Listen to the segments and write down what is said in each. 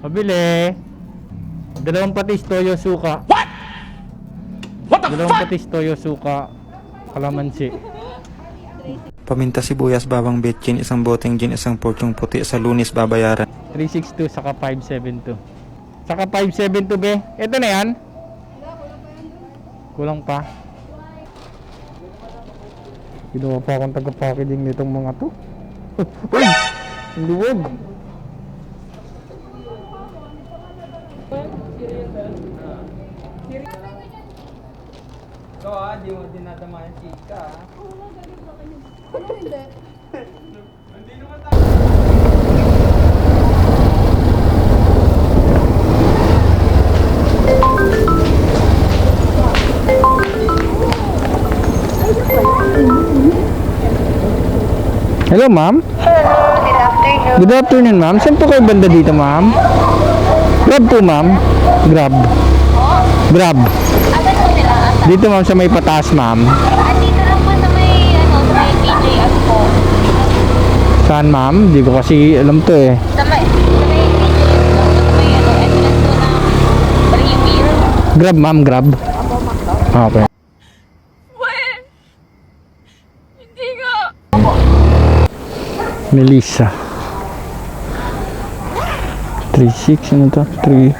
Pabili. Dalawang patis toyo suka. What? What the Dalawang patis toyo suka. Kalamansi. Paminta sibuyas, bawang betchin, isang boteng gin, isang porsyong puti sa lunis babayaran. 362 saka 572. Saka 572 be. Ito na yan. Kulang pa. Ginawa pa akong taga-packaging nitong mga to. Uy! Ang luwag. Ikaw ah, di mo dinadama yung chika ah. Hello ma'am. Hello, good afternoon. Good afternoon ma'am. Saan po kayo banda dito ma'am? Grab po ma'am. Grab. Grab. Asan? Dito ma'am sa may pataas ma'am. Andito lang po sa may, ano, sa may PJS po. Saan ma'am? Hindi ko kasi alam to eh. Sa may, sa may PJS po. Sa may, ano, entrance po ng Premier. Grab ma'am, grab. Apo, Makdo. Okay. Hindi nga. Melissa. 36 ano to? 3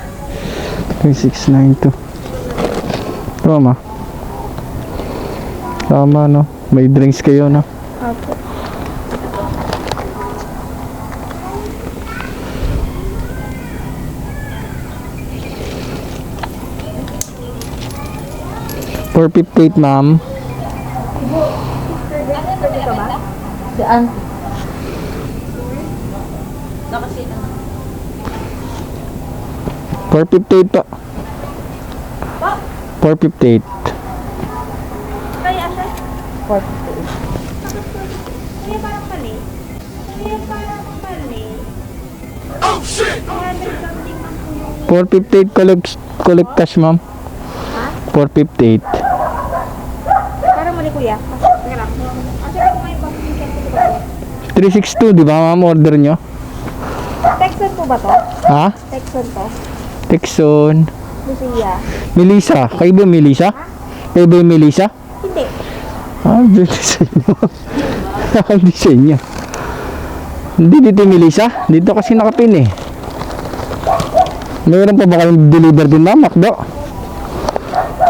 3692. Tama. Tama no. May drinks kayo no. Apo. Four fifty eight ma'am. Saan? Four fifty eight po. Four fifty eight. Kaya siya? 48. Kaya parang mali. Kaya parang mali. Oh shit! 100 something man po yung... Four fifty eight collect collect cash ma'am. Four fifty eight. Parang mali kuya. Kasi nga lang. Kasi kung may banking six two di ba ma'am order nyo? Texan po ba to? Ha? Texan to? Texon. Lucia? Melissa. Kayo ba Melissa? Kayo ba yung Melissa? Hindi. Ah, disenyo. Ang disenyo. Hindi dito yung Melissa. Dito kasi nakapin eh. Mayroon pa ba kayong deliver din Makdo?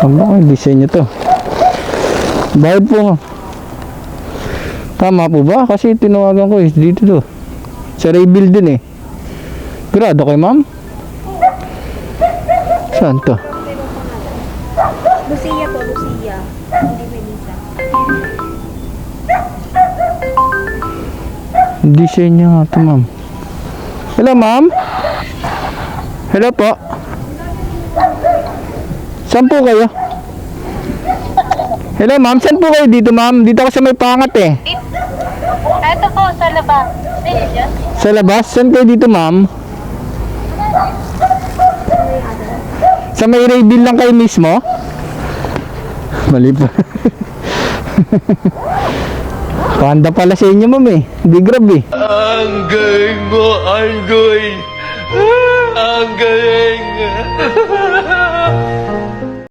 Ano ang disenyo to? Bayad po. Tama po ba? Kasi tinawagan ko eh. Dito to. Sa Raybill din eh. Grado kay ma'am? Saan to? Lucia po, Lucia. Hindi Melissa. Disenyo nga to ma'am. Hello ma'am? Hello po? Saan po kayo? Hello ma'am, saan po kayo dito ma'am? Dito ako sa may pangat eh. Ito po, sa labas. Sa labas? Saan kayo dito ma'am? Sa may Raybill lang kayo mismo? Mali pa. Panda pala sa inyo ma'am eh. Hindi grab eh. Ang galing mo, Anggoy! Ang galing!